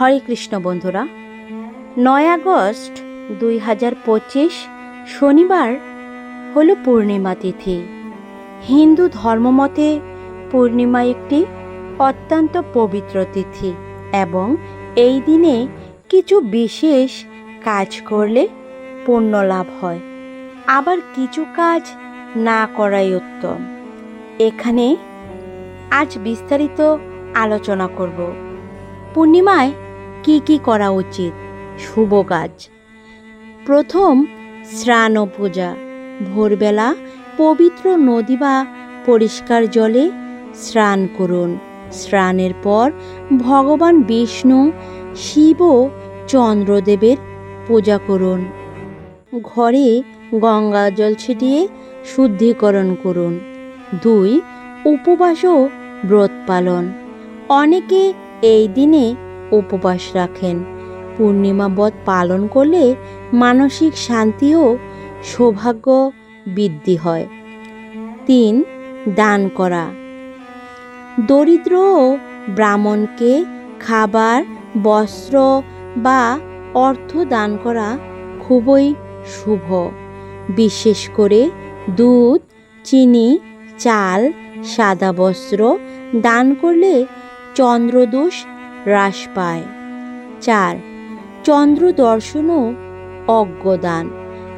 হরে কৃষ্ণ বন্ধুরা, নয় আগস্ট দুই হাজার পঁচিশ শনিবার হল পূর্ণিমা তিথি। হিন্দু ধর্মমতে পূর্ণিমা একটি অত্যন্ত পবিত্র তিথি এবং এই দিনে কিছু বিশেষ কাজ করলে পুণ্য লাভ হয়। আবার কিছু কাজ না করাই উত্তম। এখানে আজ বিস্তারিত আলোচনা করব। পূর্ণিমায় কি কি করা উচিত? শুভ কাজ। প্রথম, স্নান পূজা। ভোরবেলা পবিত্র নদী বা পরিষ্কার জলে স্নান করুন। স্নানের পর ভগবান বিষ্ণু, শিব ও চন্দ্রদেবের পূজা করুন। ঘরে গঙ্গা জল ছিটিয়ে শুদ্ধিকরণ করুন। দুই, উপবাস ও ব্রত পালন। অনেকে এই দিনে উপবাস রাখেন। পূর্ণিমা ব্রত পালন করলে মানসিক শান্তি ও সৌভাগ্য বৃদ্ধি হয়। তিন, দান করা। দরিদ্র ও ব্রাহ্মণকে খাবার, বস্ত্র বা অর্থ দান করা খুবই শুভ। বিশেষ করে দুধ, চিনি, চাল, সাদা বস্ত্র দান করলে চন্দ্রদোষ হ্রাস পায়। চার, চন্দ্র দর্শনও অজ্ঞদান।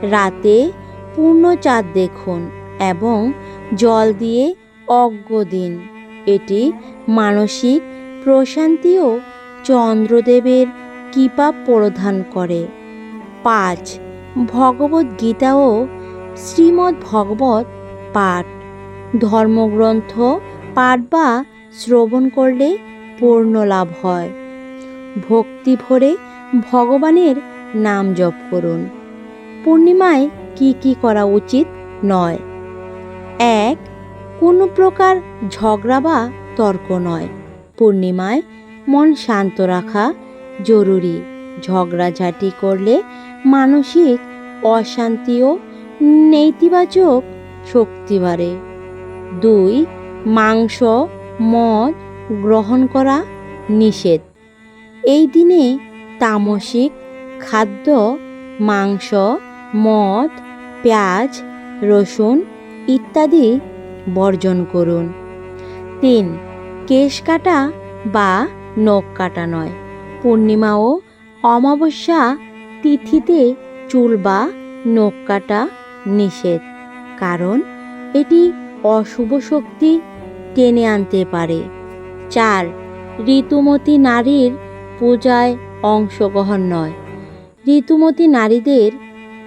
রাতে পূর্ণ চাঁদ দেখুন এবং জল দিয়ে অজ্ঞ দিন। এটি মানসিক প্রশান্তি ও চন্দ্রদেবের কৃপা প্রদান করে। পাঁচ, ভগবত গীতা ও শ্রীমদ্ ভগবত পাঠ। ধর্মগ্রন্থ পাঠ বা শ্রবণ করলে পূর্ণ লাভ হয়। ভক্তি ভরে ভগবানের নাম জপ করুন। পূর্ণিমায় কি কি করা উচিত? নয়। এক, কোনো প্রকার ঝগড়া বা তর্ক নয়। পূর্ণিমায় মন শান্ত রাখা জরুরি। ঝগড়াঝাটি করলে মানসিক অশান্তি ও নেতিবাচক শক্তি বাড়ে। দুই, মাংস, মদ গ্রহণ করা নিষেধ। এই দিনে তামসিক, খাদ্য, মাংস, মদ, পেঁয়াজ, রসুন ইত্যাদি বর্জন করুন। তিন, কেশ কাটা বা নখ কাটা নয়। পূর্ণিমা ও অমাবস্যা তিথিতে চুল বা নখ কাটা নিষেধ, কারণ এটি অশুভ শক্তি টেনে আনতে পারে। চার, ঋতুমতী নারীর পূজায় অংশগ্রহণ নয়। ঋতুমতী নারীদের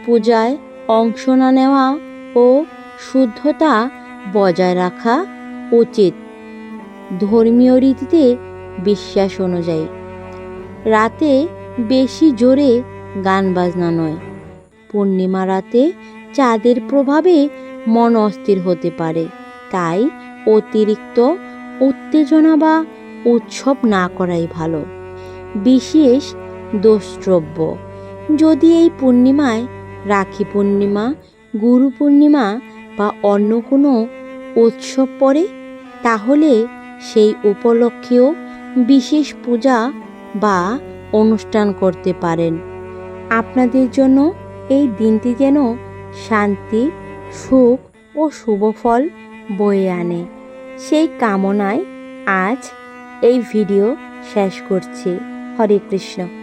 পূজায় অংশ না নেওয়া ও শুদ্ধতা বজায় রাখা উচিত। ধর্মীয় রীতিতে বিশ্বাস অনুযায়ী। রাতে বেশি জোরে গান বাজনা নয়। পূর্ণিমা রাতে চাঁদের প্রভাবে মন অস্থির হতে পারে। তাই অতিরিক্ত উত্তেজনা বা উৎসব না করাই ভালো। বিশেষ দ্রষ্টব্য যদি এই পূর্ণিমায় রাখি পূর্ণিমা, গুরু পূর্ণিমা বা অন্য কোনো উৎসব পড়ে, তাহলে সেই উপলক্ষেও বিশেষ পূজা বা অনুষ্ঠান করতে পারেন। আপনাদের জন্য এই দিনটি যেন শান্তি, সুখ ও শুভ ফল বয়ে আনে। সেই কামনায় আজ এই ভিডিও শেষ করছি। হরে কৃষ্ণ।